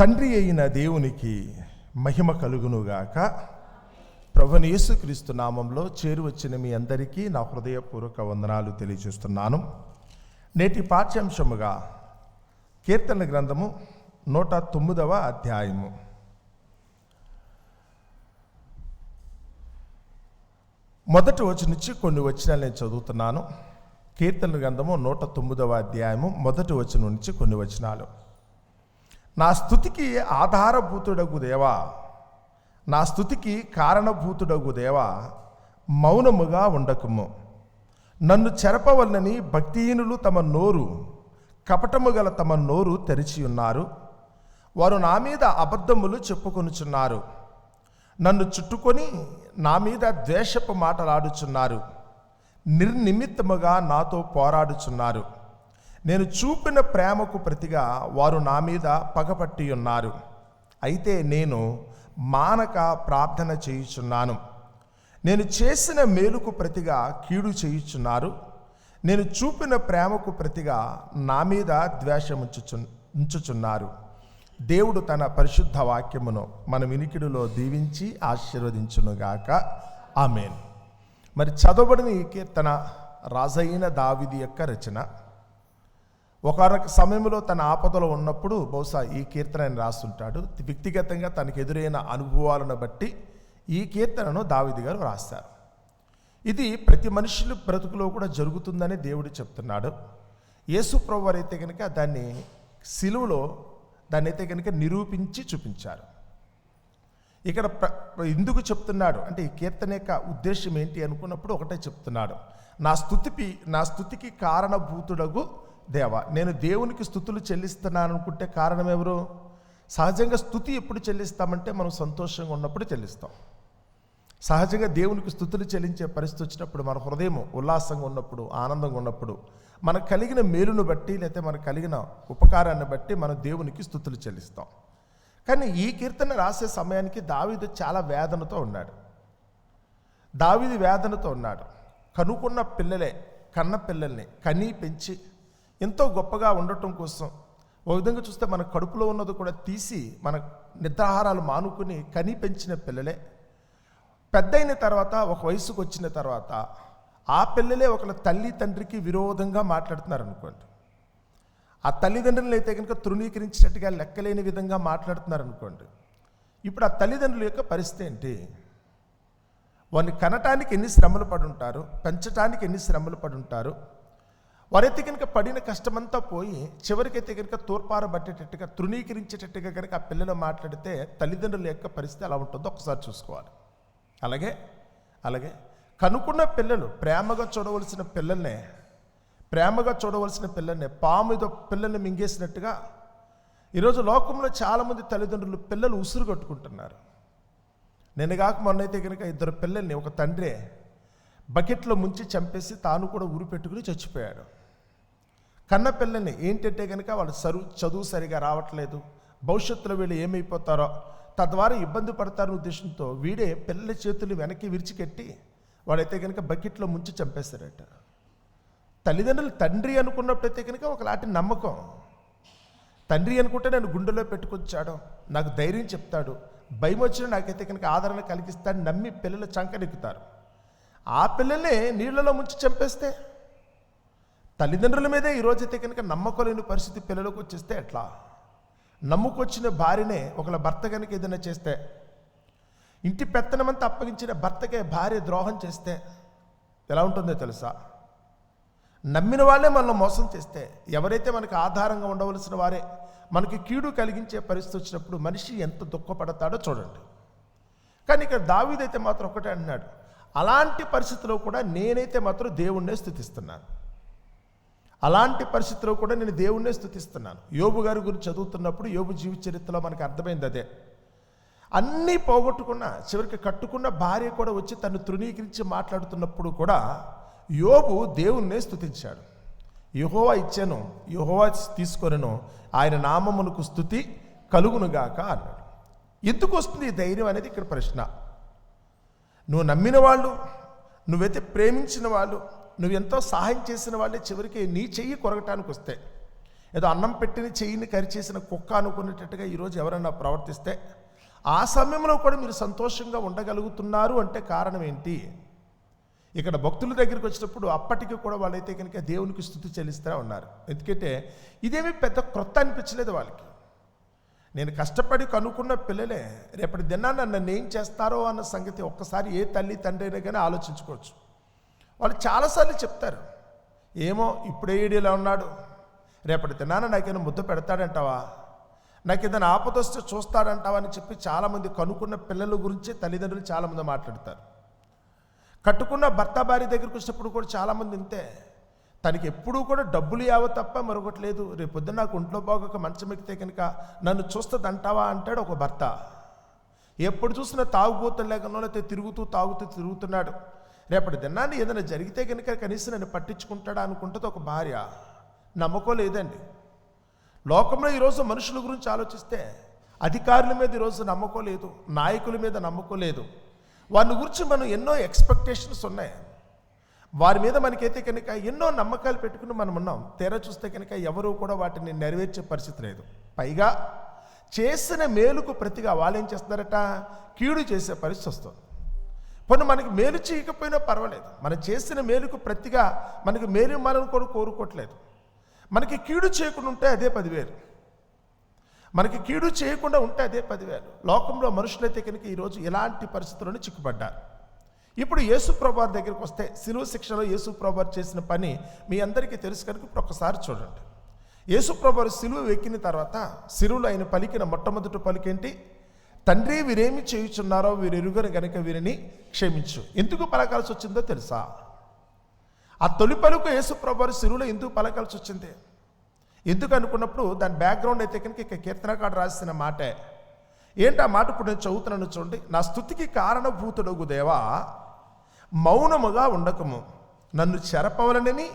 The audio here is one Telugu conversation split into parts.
తండ్రి అయిన దేవునికి మహిమ కలుగునుగాక. ప్రభుని యేసుక్రీస్తు నామంలో చేరువచ్చిన మీ అందరికీ నా హృదయపూర్వక వందనాలు తెలియజేస్తున్నాను. నేటి పాఠ్యాంశముగా కీర్తన గ్రంథము నూట తొమ్మిదవ అధ్యాయము. మొదటి వచ్చి నుంచి కొన్ని వచనాలు నేను చదువుతున్నాను. కీర్తన గ్రంథము నూట తొమ్మిదవ అధ్యాయము మొదటి వచనం నుంచి కొన్ని వచనాలు. నా స్థుతికి ఆధారభూతుడగు దేవా. నా స్థుతికి కారణభూతుడగు దేవా. మౌనముగా ఉండకుము. నన్ను చెరపవలనని భక్తిహీనులు తమ నోరు కపటము గల తమ నోరు తెరిచి ఉన్నారు వారు నా మీద అబద్ధములు చెప్పుకొనుచున్నారు. నన్ను చుట్టుకొని నా మీద ద్వేషపు మాటలాడుచున్నారు. నిర్నిమిత్తముగా నాతో పోరాడుచున్నారు. నేను చూపిన ప్రేమకు ప్రతిగా వారు నా మీద పగపట్టి ఉన్నారు. అయితే నేను మానక ప్రార్థన చేయుచున్నాను. నేను చేసిన మేలుకు ప్రతిగా కీడు చేయుచున్నారు. నేను చూపిన ప్రేమకు ప్రతిగా నా మీద ద్వేషముంచుచు ఉంచుచున్నారు. దేవుడు తన పరిశుద్ధ వాక్యమును మన వినికిడిలో దీవించి ఆశీర్వదించునుగాక. ఆమెన్. మరి చదవబడిన ఈ కీర్తన రాజైన దావిది యొక్క రచన. ఒకనొక సమయంలో తన ఆపదలో ఉన్నప్పుడు బహుశా ఈ కీర్తన ఆయన రాస్తుంటాడు. వ్యక్తిగతంగా తనకు ఎదురైన అనుభవాలను బట్టి ఈ కీర్తనను దావిది గారు రాస్తారు ఇది ప్రతి మనుషుల బ్రతుకులో కూడా జరుగుతుందని దేవుడు చెప్తున్నాడు. యేసు అయితే కనుక దాన్ని సిలువలో దాన్ని అయితే కనుక నిరూపించి చూపించారు. ఇక్కడ ప్ర- ఎందుకు చెప్తున్నాడు? అంటే ఈ కీర్తన యొక్క ఉద్దేశం ఏంటి అనుకున్నప్పుడు ఒకటే చెప్తున్నాడు. నా స్థుతిపి నా స్థుతికి కారణభూతుడగు దేవ నేను దేవునికి స్థుతులు చెల్లిస్తున్నాను అనుకుంటే కారణం ఎవరు? సహజంగా స్థుతి ఎప్పుడు చెల్లిస్తామంటే మనం సంతోషంగా ఉన్నప్పుడు చెల్లిస్తాం. సహజంగా దేవునికి స్థుతులు చెల్లించే పరిస్థితి వచ్చినప్పుడు మన హృదయం ఉల్లాసంగా ఉన్నప్పుడు ఆనందంగా ఉన్నప్పుడు మనకు కలిగిన మేలును బట్టి లేకపోతే మనకు కలిగిన ఉపకారాన్ని బట్టి మనం దేవునికి స్థుతులు చెల్లిస్తాం. కానీ ఈ కీర్తన రాసే సమయానికి దావీదు చాలా వేదనతో ఉన్నాడు. దావీది వేదనతో ఉన్నాడు. కనుక్కున్న పిల్లలే కన్న పిల్లల్ని కనీ పెంచి ఎంతో గొప్పగా ఉండటం కోసం ఒక విధంగా చూస్తే మన కడుపులో ఉన్నది కూడా తీసి మన నిద్రాహారాలు మానుకుని కని పెంచిన పిల్లలే. పెద్దయిన తర్వాత ఒక వయసుకు వచ్చిన తర్వాత ఆ పిల్లలే ఒకళ్ళ తల్లి తండ్రికి విరోధంగా మాట్లాడుతున్నారు అనుకోండి ఆ తల్లిదండ్రులను అయితే కనుక తృణీకరించినట్టుగా లెక్కలేని విధంగా మాట్లాడుతున్నారు అనుకోండి ఇప్పుడు ఆ తల్లిదండ్రుల యొక్క పరిస్థితి ఏంటి? వాడిని కనటానికి ఎన్ని శ్రమలు పడుంటారు? పెంచటానికి ఎన్ని శ్రమలు పడుంటారు? వారైతే కనుక పడిన కష్టమంతా పోయి చివరికైతే కనుక తూర్పార పట్టేటట్టుగా తృణీకరించేటట్టుగా కనుక ఆ పిల్లలు మాట్లాడితే తల్లిదండ్రుల యొక్క పరిస్థితి ఎలా ఉంటుందో ఒకసారి చూసుకోవాలి. అలాగే అలాగే కనుక్కున్న పిల్లలు ప్రేమగా చూడవలసిన పిల్లల్నే ప్రేమగా చూడవలసిన పిల్లల్ని పాము ఏదో పిల్లల్ని మింగేసినట్టుగా ఈరోజు లోకంలో చాలామంది తల్లిదండ్రులు పిల్లలు ఉసురు కట్టుకుంటున్నారు. నేను కాక మొన్నైతే కనుక ఇద్దరు పిల్లల్ని ఒక తండ్రి బకెట్లో ముంచి చంపేసి తాను కూడా ఊరు పెట్టుకుని చచ్చిపోయాడు. కన్నపిల్లని ఏంటంటే కనుక వాళ్ళు సరు చదువు సరిగా రావట్లేదు. భవిష్యత్తులో వీళ్ళు ఏమైపోతారో తద్వారా ఇబ్బంది పడతారు ఉద్దేశంతో వీడే పిల్లల చేతులు వెనక్కి విరిచికెట్టి వాడైతే కనుక బకెట్లో ముంచి చంపేస్తారట. తల్లిదండ్రులు తండ్రి అనుకున్నప్పుడైతే కనుక ఒకలాంటి నమ్మకం. తండ్రి అనుకుంటే నేను గుండెలో పెట్టుకొచ్చాడు నాకు ధైర్యం చెప్తాడు భయం వచ్చిన నాకైతే కనుక ఆదరణ కలిగిస్తాడు నమ్మి పిల్లలు చంకనెక్కుతారు. ఆ పిల్లల్ని నీళ్ళలో ముంచి చంపేస్తే తల్లిదండ్రుల మీదే ఈరోజైతే కనుక నమ్మకలేని పరిస్థితి పిల్లలకు వచ్చేస్తే ఎట్లా? నమ్ముకొచ్చిన భార్యనే ఒకళ్ళ భర్త కనుక ఏదైనా చేస్తే ఇంటి పెత్తనమంతా అప్పగించిన భర్తకే భార్య ద్రోహం చేస్తే ఎలా ఉంటుందో తెలుసా? నమ్మిన వాళ్ళే మనల్ని మోసం చేస్తే ఎవరైతే మనకు ఆధారంగా ఉండవలసిన వారే మనకి కీడు కలిగించే పరిస్థితి వచ్చినప్పుడు మనిషి ఎంత దుఃఖపడతాడో చూడండి. కానీ ఇక్కడ దావీదైతే మాత్రం ఒకటే అన్నాడు అలాంటి పరిస్థితిలో కూడా నేనైతే మాత్రం దేవుణ్ణే స్థుతిస్తున్నాను. అలాంటి పరిస్థితిలో కూడా నేను దేవుణ్ణే స్థుతిస్తున్నాను. యోబు గారి గురించి చదువుతున్నప్పుడు యోబు జీవిత చరిత్రలో మనకు అర్థమైంది అదే. అన్నీ పోగొట్టుకున్న చివరికి కట్టుకున్న భార్య కూడా వచ్చి తను తృణీకరించి మాట్లాడుతున్నప్పుడు కూడా యోబు దేవుణ్ణే స్థుతించాడు. యహోవా ఇచ్చాను యహోవా తీసుకొనను ఆయన నామమునకు స్థుతి కలుగునుగాక అన్నాడు. ఎందుకు వస్తుంది ఈ ధైర్యం అనేది ఇక్కడ ప్రశ్న. నువ్వు నమ్మిన వాళ్ళు నువ్వైతే ప్రేమించిన వాళ్ళు నువ్వు ఎంతో సహాయం చేసిన వాళ్ళే చివరికి నీ చెయ్యి కొరగటానికి వస్తే ఏదో అన్నం పెట్టిన చెయ్యిని కరిచేసిన కుక్క అనుకునేటట్టుగా ఈరోజు ఎవరైనా ప్రవర్తిస్తే ఆ సమయంలో కూడా మీరు సంతోషంగా ఉండగలుగుతున్నారు అంటే కారణం ఏంటి? ఇక్కడ భక్తుల దగ్గరికి వచ్చినప్పుడు అప్పటికి కూడా వాళ్ళైతే కనుక దేవునికి స్థుతి చెల్లిస్తూ ఉన్నారు. ఎందుకంటే ఇదేమీ పెద్ద క్రొత్త అనిపించలేదు వాళ్ళకి. నేను కష్టపడి కనుక్కున్న పిల్లలే రేపటి దినాన్న నన్ను ఏం చేస్తారో అన్న సంగతి ఒక్కసారి ఏ తల్లి తండ్రి అయినా కానీ ఆలోచించుకోవచ్చు. వాళ్ళు చాలాసార్లు చెప్తారు ఏమో ఇప్పుడే ఈడీలో ఉన్నాడు. రేపటి తిన్నాను నాకేమైనా ముద్ద పెడతాడంటావా? నాకు ఏదైనా ఆపదొస్తే చూస్తాడంటావా? అని చెప్పి చాలామంది కనుక్కున్న పిల్లల గురించి తల్లిదండ్రులు చాలామంది మాట్లాడతారు. కట్టుకున్న భర్త భార్య దగ్గరికి వచ్చినప్పుడు కూడా చాలామంది ఇంతే. తనకి ఎప్పుడూ కూడా డబ్బులు యావ తప్ప మరొకటి లేదు. రేపు పొద్దున్న నాకు ఒంట్లో బాగోక మంచం ఎక్కితే కనుక నన్ను చూస్తుంది అంటావా అంటాడు ఒక భర్త. ఎప్పుడు చూసినా తాగుబోతులు లేకుండా లేకపోతే తిరుగుతూ తాగుతూ తిరుగుతున్నాడు. రేపటి దినాన్ని ఏదైనా జరిగితే కనుక కనీసం నన్ను పట్టించుకుంటాడా అనుకుంటుంది ఒక భార్య. నమ్మకోలేదండి లోకంలో ఈరోజు మనుషుల గురించి ఆలోచిస్తే అధికారుల మీద ఈరోజు నమ్మకోలేదు నాయకుల మీద నమ్మకోలేదు వారిని గురించి మనం ఎన్నో ఎక్స్పెక్టేషన్స్ ఉన్నాయి. వారి మీద మనకైతే కనుక ఎన్నో నమ్మకాలు పెట్టుకుని మనం ఉన్నాం. తెర చూస్తే కనుక ఎవరు కూడా వాటిని నెరవేర్చే పరిస్థితి లేదు. పైగా చేసిన మేలుకు ప్రతిగా వాళ్ళు ఏం చేస్తున్నారట? కీడు చేసే పరిస్థితి వస్తుంది. పోనీ మనకి మేలు చేయకపోయినా పర్వాలేదు. మనం చేసిన మేలుకు ప్రతిగా మనకి మేలు మనం కూడా కోరుకోవట్లేదు. మనకి కీడు చేయకుండా ఉంటే అదే పదివేలు. మనకి కీడు చేయకుండా ఉంటే అదే పదివేలు. లోకంలో మనుషులైతే కనుక ఈరోజు ఎలాంటి పరిస్థితులను చిక్కుపడ్డారు ఇప్పుడు యేసు ప్రభార్ దగ్గరికి వస్తే సిలువ శిక్షలో యేసు ప్రభార్ చేసిన పని మీ అందరికీ తెలుసు కనుక ఇప్పుడు ఒక్కసారి చూడండి. యేసు ప్రభారు సిలువ ఎక్కిన తర్వాత సిలువలో ఆయన పలికిన మొట్టమొదటి పలికేంటి? తండ్రి వీరేమి చేయుచున్నారో వీరెరుగరు గనక వీరిని క్షమించు. ఎందుకు పలకాల్సి వచ్చిందో తెలుసా? ఆ తొలి పలుకు యేసు ప్రభారు ఎందుకు పలకాల్సి వచ్చింది ఎందుకు అనుకున్నప్పుడు దాని బ్యాక్గ్రౌండ్ అయితే కనుక ఇక కీర్తనకాడు రాసిన మాటే. ఏంటి ఆ మాట? ఇప్పుడు నేను చదువుతున్నాను చూడండి. నా స్థుతికి కారణభూతుడగు దేవా మౌనముగా ఉండకము. నన్ను చెరపవలనని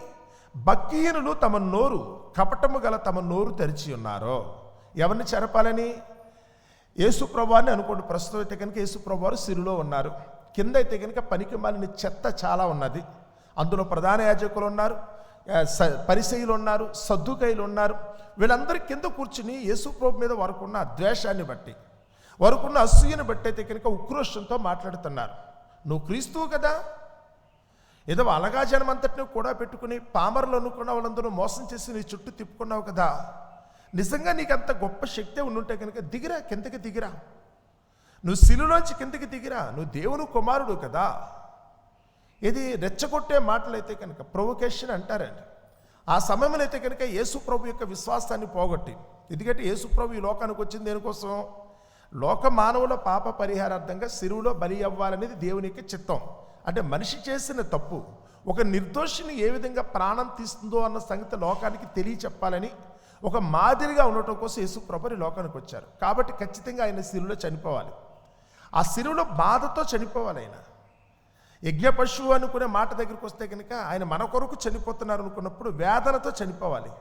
భక్తిహీనులు తమ నోరు కపటము గల తమ నోరు తెరిచి ఉన్నారో. ఎవరిని చెరపాలని? యేసుప్రభాని అనుకోండి. ప్రస్తుతం అయితే కనుక యేసుప్రభారు సిరిలో ఉన్నారు. కింద అయితే కనుక పనికి మాలిన చెత్త చాలా ఉన్నది. అందులో ప్రధాన యాజకులు ఉన్నారు. స- పరిసయులు ఉన్నారు సద్దుకైలు ఉన్నారు. వీళ్ళందరి కింద కూర్చుని యేసుప్రభు మీద వరకున్న ద్వేషాన్ని బట్టి వరకున్న అసూయను బట్టి అయితే కనుక ఉక్రోషంతో మాట్లాడుతున్నారు. నువ్వు క్రీస్తువు కదా? ఏదో అలగా జనమంతటిని కూడా పెట్టుకుని పామర్లు అనుకున్న వాళ్ళందరూ మోసం చేసి నీ చుట్టూ తిప్పుకున్నావు కదా? నిజంగా నీకు అంత గొప్ప శక్తి ఉండుంటే కనుక దిగిరా కిందకి దిగిరా. నువ్వు శిలులోంచి కిందకి దిగిరా నువ్వు దేవుని కుమారుడు కదా. ఇది రెచ్చగొట్టే మాటలైతే కనుక ప్రొవొకేషన్ అంటారండి. ఆ సమయంలో అయితే కనుక యేసు ప్రభు యొక్క విశ్వాసాన్ని పోగొట్టి ఎందుకంటే యేసు ప్రభు ఈ లోకానికి వచ్చింది దేనికోసం? లోక మానవుల పాప పరిహారార్థంగా సిరువులో బలి అవ్వాలనేది దేవుని యొక్క చిత్తం. అంటే మనిషి చేసిన తప్పు ఒక నిర్దోషిని ఏ విధంగా ప్రాణం తీస్తుందో అన్న సంగతి లోకానికి తెలియచెప్పాలని ఒక మాదిరిగా ఉండటం కోసం యేసు ఈ లోకానికి వచ్చారు. కాబట్టి ఖచ్చితంగా ఆయన సిరువులో చనిపోవాలి. ఆ శిరువులో బాధతో చనిపోవాలి ఆయన. యజ్ఞ పశువు అనుకునే మాట దగ్గరికి వస్తే కనుక ఆయన మన కొరకు చనిపోతున్నారు అనుకున్నప్పుడు వేదనతో చనిపోవాలి.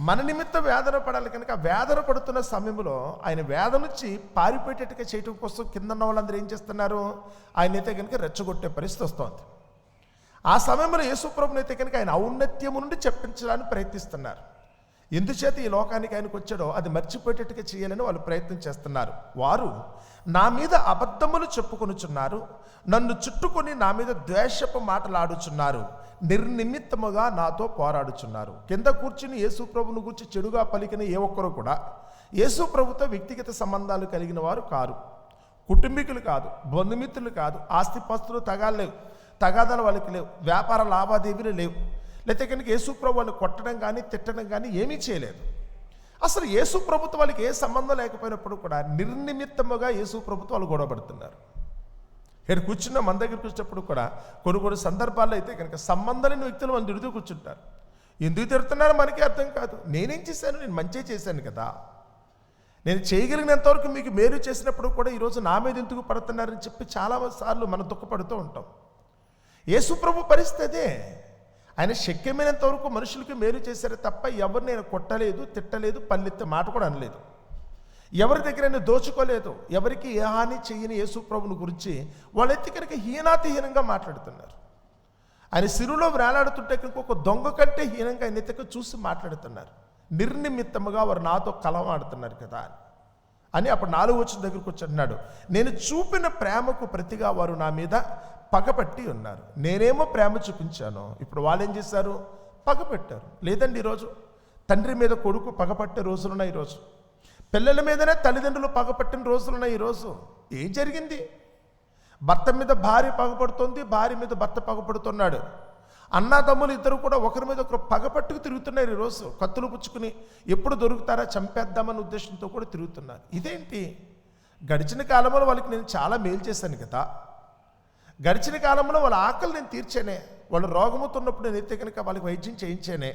మన నిమిత్తం వేదన పడాలి కనుక వేదన పడుతున్న సమయంలో ఆయన వేదన నుంచి పారిపోయేటట్టుగా చేయటం కోసం కింద ఉన్న వాళ్ళందరూ ఏం చేస్తున్నారు? ఆయన అయితే కనుక రెచ్చగొట్టే పరిస్థితి వస్తోంది. ఆ సమయంలో యేసుప్రభుని అయితే కనుక ఆయన ఔన్నత్యము నుండి చెప్పించడానికి ప్రయత్నిస్తున్నారు. ఎందుచేత ఈ లోకానికి ఆయనకు వచ్చాడో అది మర్చిపోయేటట్టుగా చేయాలని వాళ్ళు ప్రయత్నం చేస్తున్నారు. వారు నా మీద అబద్ధములు చెప్పుకొనుచున్నారు నన్ను చుట్టుకొని నా మీద ద్వేషపు మాటలాడుచున్నారు నిర్నిమిత్తముగా నాతో పోరాడుచున్నారు. కింద కూర్చుని యేసు ప్రభును గురించి చెడుగా పలికిన ఏ ఒక్కరు కూడా యేసు ప్రభుతో వ్యక్తిగత సంబంధాలు కలిగిన వారు కారు. కుటుంబీకులు కాదు బంధుమిత్రులు కాదు ఆస్తిపాస్తులు తగాలేవు లేవు తగాదాలు వాళ్ళకి లేవు వ్యాపార లావాదేవీలు లేవు. లేకపోతే కనుక యేసుప్రభు వాళ్ళు కొట్టడం కానీ తిట్టడం కానీ ఏమీ చేయలేదు. అసలు యేసు ప్రభుత్వం వాళ్ళకి ఏ సంబంధం లేకపోయినప్పుడు కూడా నిర్నిమిత్తముగా యేసు ప్రభుత్వం వాళ్ళు గొడవపడుతున్నారు ఇక్కడ కూర్చున్న మన దగ్గరికి వచ్చినప్పుడు కూడా కొన్ని కొన్ని సందర్భాల్లో అయితే కనుక సంబంధం లేని వ్యక్తులు వాళ్ళు తిడుతూ కూర్చుంటారు. ఎందుకు తిడుతున్నారో మనకి అర్థం కాదు. నేనేం చేశాను? నేను మంచి చేశాను కదా. నేను చేయగలిగినంతవరకు మీకు మేలు చేసినప్పుడు కూడా ఈరోజు నా మీద ఎందుకు పడుతున్నారని చెప్పి చాలా సార్లు మనం దుఃఖపడుతూ ఉంటాం. యేసుప్రభు పరిస్థితి అదే. ఆయన శక్యమైనంత వరకు మనుషులకి మేలు చేశారు తప్ప ఎవరిని ఆయన కొట్టలేదు తిట్టలేదు పల్లెత్తే మాట కూడా అనలేదు. ఎవరి దగ్గర ఆయన దోచుకోలేదు ఎవరికి ఏ హాని చేయని యేసు ప్రభుని గురించి వాళ్ళెత్తి కనుక హీనాతిహీనంగా మాట్లాడుతున్నారు. ఆయన సిరులో వేలాడుతుంటే కనుక ఒక దొంగ కంటే హీనంగా ఆయన ఎత్తుక చూసి మాట్లాడుతున్నారు. నిర్నిమిత్తముగా వారు నాతో కలవాడుతున్నారు కదా అని. అని అప్పుడు నాలుగు వచ్చిన దగ్గరకు వచ్చి అంటున్నాడు నేను చూపిన ప్రేమకు ప్రతిగా వారు నా మీద పగపట్టి ఉన్నారు. నేనేమో ప్రేమ చూపించాను. ఇప్పుడు వాళ్ళు ఏం చేశారు? పగపెట్టారు. లేదండి ఈరోజు. తండ్రి మీద కొడుకు పగపట్టే రోజులున్నాయి ఈరోజు. పిల్లల మీదనే తల్లిదండ్రులు పగపట్టిన రోజులున్నాయి ఈరోజు. ఏం జరిగింది? భర్త మీద భార్య పగపడుతోంది భార్య మీద భర్త పగపడుతున్నాడు. అన్నదమ్ములు ఇద్దరు కూడా ఒకరి మీద ఒకరు పగపట్టుకు తిరుగుతున్నారు ఈరోజు. కత్తులు పుచ్చుకుని ఎప్పుడు దొరుకుతారా? చంపేద్దామన్న ఉద్దేశంతో కూడా తిరుగుతున్నారు. ఇదేంటి? గడిచిన కాలంలో వాళ్ళకి నేను చాలా మేలు చేశాను కదా. గడిచిన కాలంలో వాళ్ళ ఆకలి నేను తీర్చానే. వాళ్ళు రోగముతో ఉన్నప్పుడు నేను ఎత్తే కనుక వాళ్ళకి వైద్యం చేయించానే.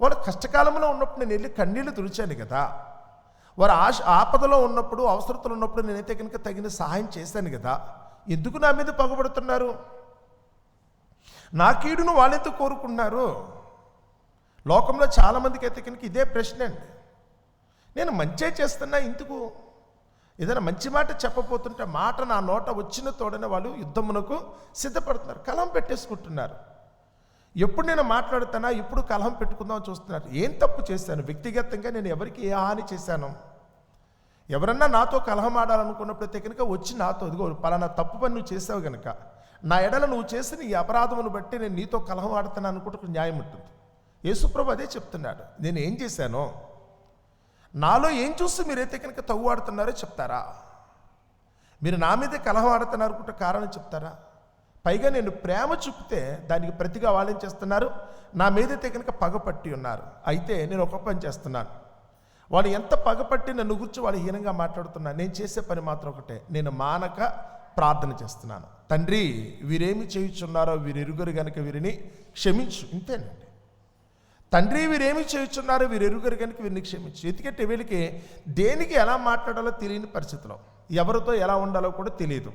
వాళ్ళ కష్టకాలంలో ఉన్నప్పుడు నేను వెళ్ళి కన్నీళ్ళు తుడిచాను కదా. వారు ఆశ ఆపదలో ఉన్నప్పుడు అవసరతలు ఉన్నప్పుడు నేనైతే కనుక తగిన సహాయం చేశాను కదా. ఎందుకు నా మీద పగబడుతున్నారు? నా కీడును వాళ్ళెందుకు కోరుకున్నారు లోకంలో చాలామందికి అయితే కనుక ఇదే ప్రశ్న అండి. నేను మంచే చేస్తున్నా ఎందుకు ఏదైనా మంచి మాట చెప్పబోతుంటే మాట నా నోట వచ్చిన తోడనే వాళ్ళు యుద్ధమునకు సిద్ధపడుతున్నారు కలం పెట్టేసుకుంటున్నారు. ఎప్పుడు నేను మాట్లాడుతానా ఇప్పుడు కలహం పెట్టుకుందాం చూస్తున్నారు. ఏం తప్పు చేశాను? వ్యక్తిగతంగా నేను ఎవరికి ఏ హాని చేశాను? ఎవరన్నా నాతో కలహం ఆడాలనుకున్నప్పుడైతే కనుక వచ్చి నాతో ఇదిగో పలానా తప్పు పని నువ్వు చేసావు కనుక నా ఎడల నువ్వు చేసిన ఈ అపరాధమును బట్టి నేను నీతో కలహం ఆడుతాను అనుకుంటే న్యాయం ఉంటుంది. యేసుప్రభు అదే చెప్తున్నాడు. నేను ఏం చేశానో నాలో ఏం చూసి మీరైతే కనుక తగు ఆడుతున్నారో చెప్తారా? మీరు నా మీదే కలహం ఆడుతున్నారు అనుకుంటే కారణం చెప్తారా? పైగా నేను ప్రేమ చూపితే దానికి ప్రతిగా వాళ్ళు ఏం చేస్తున్నారు? నా మీదైతే కనుక పగపట్టి ఉన్నారు. అయితే నేను ఒక పని చేస్తున్నాను. వాళ్ళు ఎంత పగపట్టి నన్ను గురించి వాళ్ళు హీనంగా మాట్లాడుతున్నా నేను చేసే పని మాత్రం ఒకటే. నేను మానక ప్రార్థన చేస్తున్నాను. తండ్రి వీరేమి చేయుచున్నారో వీరు ఎరుగరు గనుక వీరిని క్షమించు. ఇంతేనండి. తండ్రి వీరేమి చేయుచున్నారో? వీరు ఎరుగరు కనుక వీరిని క్షమించు. ఎందుకంటే వీళ్ళకి దేనికి ఎలా మాట్లాడాలో తెలియని పరిస్థితిలో ఎవరితో ఎలా ఉండాలో కూడా తెలియదు.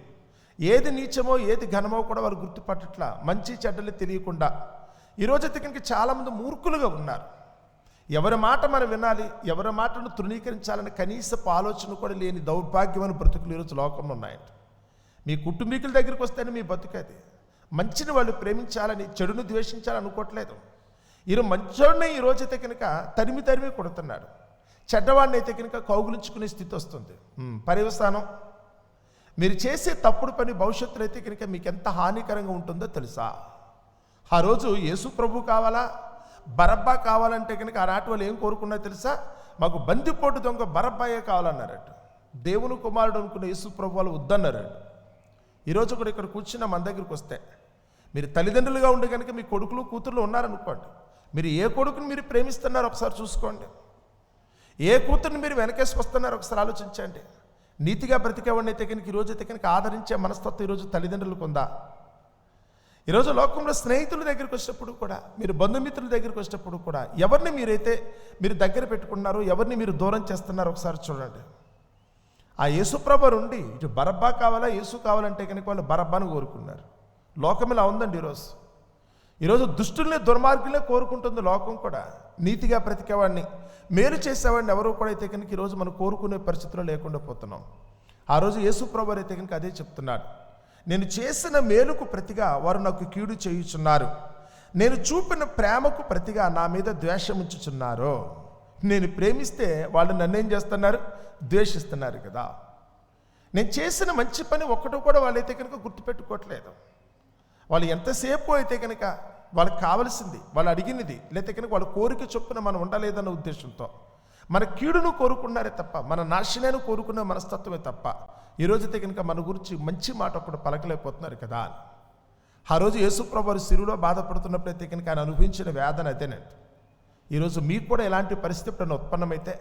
ఏది నీచమో ఏది ఘనమో కూడా వారు గుర్తుపట్టట్లా మంచి చెడ్డలు తెలియకుండా. ఈరోజు అయితే కనుక చాలామంది మూర్ఖులుగా ఉన్నారు. ఎవరి మాట మనం వినాలి ఎవరి మాటను తృణీకరించాలని కనీసపు ఆలోచన కూడా లేని దౌర్భాగ్యమైన బ్రతుకులు ఈరోజు లోకంలో ఉన్నాయంట. మీ కుటుంబీకుల దగ్గరికి వస్తేనే మీ బతుకది. మంచిని వాళ్ళు ప్రేమించాలని చెడును ద్వేషించాలని అనుకోవట్లేదు. ఈరోజు మంచోడినే ఈ రోజైతే కనుక తరిమి తరిమి కొడుతున్నాడు. చెడ్డవాడిని అయితే కనుక కౌగులించుకునే స్థితి వస్తుంది. పర్యవస్థానం మీరు చేసే తప్పుడు పని భవిష్యత్తులో అయితే కనుక మీకు ఎంత హానికరంగా ఉంటుందో తెలుసా? ఆ రోజు యేసు ప్రభు కావాలా? బరబ్బా కావాలంటే కనుక ఆనాటి వాళ్ళు ఏం కోరుకున్నారో తెలుసా? మాకు బందిపోటు దొంగ బరబ్బాయే కావాలన్నారట. దేవుని కుమారుడు అనుకున్న యేసు ప్రభు వాళ్ళు వద్దన్నారట. ఈరోజు కూడా ఇక్కడ కూర్చున్న మన దగ్గరికి వస్తే మీరు తల్లిదండ్రులుగా ఉండే కనుక మీ కొడుకులు కూతుర్లు ఉన్నారనుకోండి. మీరు ఏ కొడుకుని మీరు ప్రేమిస్తున్నారో ఒకసారి చూసుకోండి. ఏ కూతుర్ని మీరు వెనకేసుకొస్తున్నారు ఒకసారి ఆలోచించండి. నీతిగా బ్రతికేవాడిని అయితే ఈరోజు అయితే ఆదరించే మనస్తత్వం ఈరోజు తల్లిదండ్రులకు ఉందా? ఈరోజు లోకంలో స్నేహితుల దగ్గరికి వచ్చినప్పుడు కూడా మీరు బంధుమిత్రుల దగ్గరికి వచ్చినప్పుడు కూడా ఎవరిని మీరైతే మీరు దగ్గర పెట్టుకున్నారో ఎవరిని మీరు దూరం చేస్తున్నారో ఒకసారి చూడండి. ఆ యేసుప్రభ నుండి ఇటు బరబ్బా కావాలా యేసు కావాలంటే కనుక వాళ్ళు బరబ్బాను కోరుకున్నారు. లోకం ఇలా ఉందండి ఈరోజు. ఈరోజు దుష్టుల్ని దుర్మార్గులే కోరుకుంటుంది లోకం కూడా. నీతిగా బ్రతికేవాడిని మేలు చేసేవాడిని ఎవరు కూడా అయితే కనుక ఈరోజు మనం కోరుకునే పరిస్థితిలో లేకుండా పోతున్నాం. ఆ రోజు యేసుప్రభు అయితే కనుక అదే చెప్తున్నాడు. నేను చేసిన మేలుకు ప్రతిగా వారు నాకు కీడు చేయుచున్నారు. నేను చూపిన ప్రేమకు ప్రతిగా నా మీద ద్వేషం ఉంచుచున్నారు. నేను ప్రేమిస్తే వాళ్ళు నన్నేం చేస్తున్నారు? ద్వేషిస్తున్నారు కదా. నేను చేసిన మంచి పని ఒక్కటి కూడా వాళ్ళైతే కనుక గుర్తుపెట్టుకోవట్లేదు. వాళ్ళు ఎంతసేపు అయితే కనుక వాళ్ళకి కావలసింది వాళ్ళు అడిగినది. లేకపోతే కనుక వాళ్ళ కోరిక చొప్పున మనం ఉండలేదన్న ఉద్దేశంతో. మన కీడును కోరుకున్నారే తప్ప మన నాశనాన్ని కోరుకున్న మనస్తత్వమే తప్ప ఈరోజైతే కనుక మన గురించి మంచి మాట ఒకటి పలకలేకపోతున్నారు కదా ఆ రోజు యేసుప్రభు సిరులో బాధపడుతున్నప్పుడైతే కనుక ఆయన అనుభవించిన వేదన అదేనండి. ఈరోజు మీకు కూడా ఎలాంటి పరిస్థితి ఎప్పుడైనా ఉత్పన్నమైతే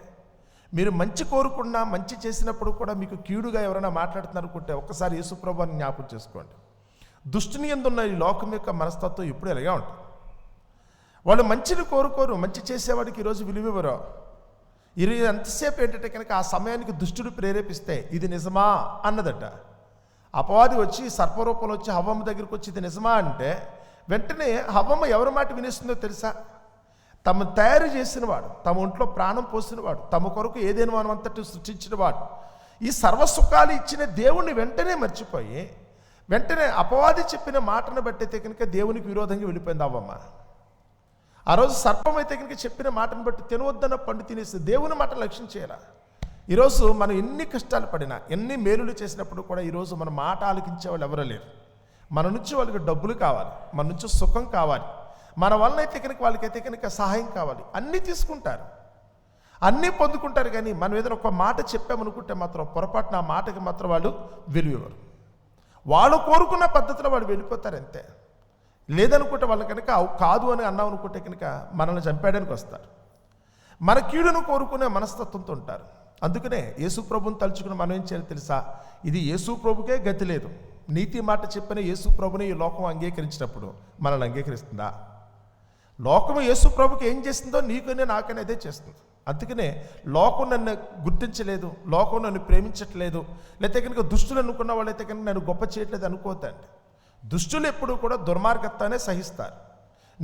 మీరు మంచి కోరుకున్నా మంచి చేసినప్పుడు కూడా మీకు కీడుగా ఎవరైనా మాట్లాడుతున్నారు అనుకుంటే ఒక్కసారి యేసుప్రభుని జ్ఞాపకం చేసుకోండి. దుష్టిని ఎందున్న ఈ లోకం యొక్క మనస్తత్వం ఎప్పుడు ఎలాగే ఉంటుంది. వాళ్ళు మంచిని కోరుకోరు మంచి చేసేవాడికి ఈరోజు విలువివ్వరు ఈరోజు ఎంతసేపు ఏంటంటే కనుక ఆ సమయానికి దుష్టుడు ప్రేరేపిస్తే ఇది నిజమా అన్నదట. అపవాది వచ్చి సర్పరూపంలో వచ్చి హవ్వమ్మ దగ్గరికి వచ్చి ఇది నిజమా అంటే వెంటనే హవ్వమ్మ ఎవరి మాట వినిస్తుందో తెలుసా? తమ తయారు చేసినవాడు తమ ఒంట్లో ప్రాణం పోసినవాడు తమ కొరకు ఏదైనా మనం అంతటి సృష్టించినవాడు ఈ సర్వసుఖాలు ఇచ్చిన దేవుణ్ణి వెంటనే మర్చిపోయి వెంటనే అపవాది చెప్పిన మాటను బట్టి అయితే కనుక దేవునికి విరోధంగా వెళ్ళిపోయింది అవ్వమ్మ ఆ రోజు సర్పం అయితే కనుక చెప్పిన మాటను బట్టి తినవద్దన్న పండు తినేసి దేవుని మాట లక్ష్యం చేయాల? ఈరోజు మనం ఎన్ని కష్టాలు పడినా ఎన్ని మేలులు చేసినప్పుడు కూడా ఈరోజు మన మాట ఆలకించే వాళ్ళు ఎవరూ లేరు. మన నుంచి వాళ్ళకి డబ్బులు కావాలి మన నుంచి సుఖం కావాలి. మన వలన అయితే కనుక వాళ్ళకైతే కనుక సహాయం కావాలి. అన్నీ తీసుకుంటారు. అన్నీ పొందుకుంటారు కానీ మనం ఏదైనా ఒక మాట చెప్పామనుకుంటే మాత్రం పొరపాటున ఆ మాటకి మాత్రం వాళ్ళు విలువరు వాళ్ళు కోరుకున్న పద్ధతిలో వాళ్ళు వెళ్ళిపోతారు అంతే లేదనుకుంటే వాళ్ళు కనుక కాదు అని అన్నాం అనుకుంటే కనుక మనల్ని చంపేయడానికి వస్తారు. మన కీడును కోరుకునే మనస్తత్వంతో ఉంటారు. అందుకనే యేసు ప్రభుని తలుచుకుని మనం ఏం చేయాలి తెలుసా? ఇది యేసు ప్రభుకే గతి లేదు. నీతి మాట చెప్పిన యేసు ప్రభుని ఈ లోకం అంగీకరించినప్పుడు మనల్ని అంగీకరిస్తుందా? లోకము యేసు ప్రభుకి ఏం చేస్తుందో నీకనే నాకనే అదే చేస్తుంది. అందుకనే లోకం నన్ను గుర్తించలేదు లోకం నన్ను ప్రేమించట్లేదు. లేకపోతే కనుక దుష్టులు అనుకున్న వాళ్ళైతే కనుక నన్ను గొప్ప చేయట్లేదు అనుకోవద్దండి. దుష్టులు ఎప్పుడు కూడా దుర్మార్గత్వానే సహిస్తారు.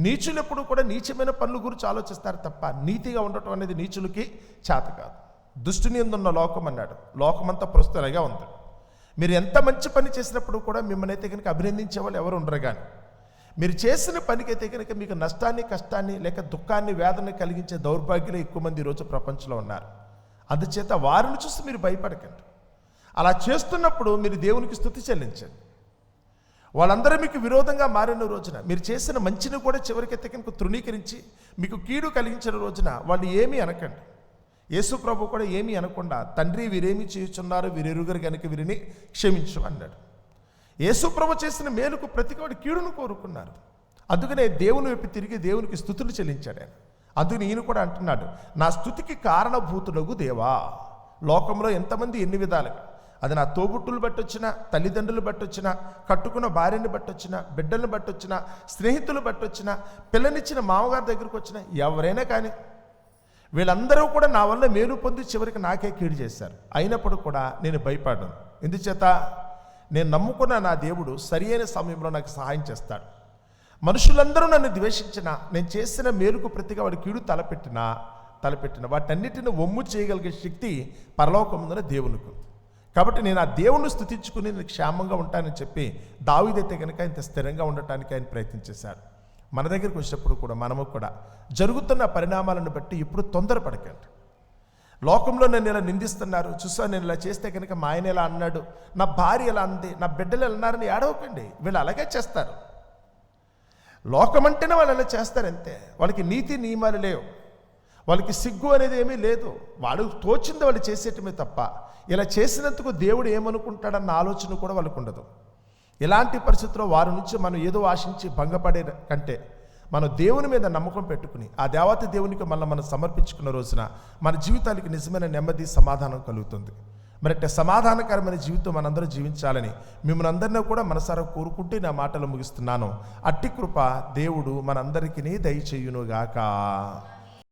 నీచులు ఎప్పుడు కూడా నీచమైన పనుల గురించి ఆలోచిస్తారు తప్ప నీతిగా ఉండటం అనేది నీచులకి చేత కాదు. దుష్టుని ఎందున్న లోకం అన్నాడు. లోకమంతా ప్రస్తుతంగా ఉంది. మీరు ఎంత మంచి పని చేసినప్పుడు కూడా మిమ్మల్ని అయితే కనుక అభినందించే వాళ్ళు ఎవరు ఉండరు కానీ. మీరు చేసిన పనికి అయితే కనుక మీకు నష్టాన్ని కష్టాన్ని లేక దుఃఖాన్ని వేదన కలిగించే దౌర్భాగ్యులు ఎక్కువ మంది ఈరోజు ప్రపంచంలో ఉన్నారు. అందుచేత వారిని చూసి మీరు భయపడకండి. అలా చేస్తున్నప్పుడు మీరు దేవునికి స్థుతి చెల్లించండి. వాళ్ళందరూ మీకు విరోధంగా మారిన రోజున మీరు చేసిన మంచిని కూడా చివరికైతే కనుక తృణీకరించి మీకు కీడు కలిగించిన రోజున వాళ్ళు ఏమీ అనకండి. యేసు ప్రభు కూడా ఏమీ అనకుండా తండ్రి వీరేమి చేయుచున్నారు? వీరెరుగరు కనుక వీరిని క్షమించు అన్నాడు. యేసుప్రభు చేసిన మేలుకు ప్రతివాడు కీడును కోరుకున్నారు. అందుకనే దేవుని వైపు తిరిగి దేవునికి స్థుతులు చెల్లించాడు ఆయన. అందుకని ఈయన కూడా అంటున్నాడు నా స్థుతికి కారణభూతుడగు దేవా? లోకంలో ఎంతమంది ఎన్ని విధాలుగా? అది నా తోబుట్టులు బట్టొచ్చినా తల్లిదండ్రులు బట్టొచ్చినా కట్టుకున్న భార్యని బట్టొచ్చినా బిడ్డలను బట్టొచ్చినా స్నేహితులు బట్టొచ్చినా పిల్లనిచ్చిన మామగారి దగ్గరకు వచ్చినా ఎవరైనా కానీ వీళ్ళందరూ కూడా నా వల్ల మేలు పొంది చివరికి నాకే కీడు చేశారు. అయినప్పుడు కూడా నేను భయపడ్డాను. ఎందుచేత? నేను నమ్ముకున్న నా దేవుడు సరి అయిన సమయంలో నాకు సహాయం చేస్తాడు. మనుషులందరూ నన్ను ద్వేషించిన నేను చేసిన మేలుకు ప్రతిగా వాడి కీడు తలపెట్టిన తలపెట్టిన వాటన్నిటిని ఒమ్ము చేయగలిగే శక్తి పరలోకముందున దేవునికి కాబట్టి నేను ఆ దేవుణ్ణి స్థుతించుకుని నేను క్షేమంగా ఉంటానని చెప్పి దావిదైతే కనుక ఇంత స్థిరంగా ఉండటానికి ఆయన ప్రయత్నం చేశారు మన దగ్గరికి వచ్చినప్పుడు కూడా మనము కూడా జరుగుతున్న పరిణామాలను బట్టి ఇప్పుడు తొందరపడకండి. లోకంలో నన్ను ఇలా నిందిస్తున్నారు. చూసా నేను ఇలా చేస్తే కనుక మా ఆయన ఇలా అన్నాడు. నా భార్య ఎలా అంది. నా బిడ్డలు ఎలా అన్నారని ఏడవకండి. వీళ్ళు అలాగే చేస్తారు. లోకం అంటేనే వాళ్ళు అలా చేస్తారు అంతే. వాళ్ళకి నీతి నియమాలు లేవు. వాళ్ళకి సిగ్గు అనేది ఏమీ లేదు. వాళ్ళు తోచింది వాళ్ళు చేసేటమే తప్ప ఇలా చేసినందుకు దేవుడు ఏమనుకుంటాడన్న ఆలోచన కూడా వాళ్ళకు ఉండదు. ఇలాంటి పరిస్థితుల్లో వారి నుంచి మనం ఏదో ఆశించి భంగపడే కంటే మనం దేవుని మీద నమ్మకం పెట్టుకుని ఆ దేవత దేవునికి మళ్ళీ మనం సమర్పించుకున్న రోజున మన జీవితానికి నిజమైన నెమ్మది సమాధానం కలుగుతుంది. మరి అట్టే సమాధానకరమైన జీవితం మనందరూ జీవించాలని మిమ్మల్ని అందరినీ కూడా మనసారా కోరుకుంటూ నా మాటలు ముగిస్తున్నాను. అట్టి కృప దేవుడు మనందరికీ దయచేయునుగాక.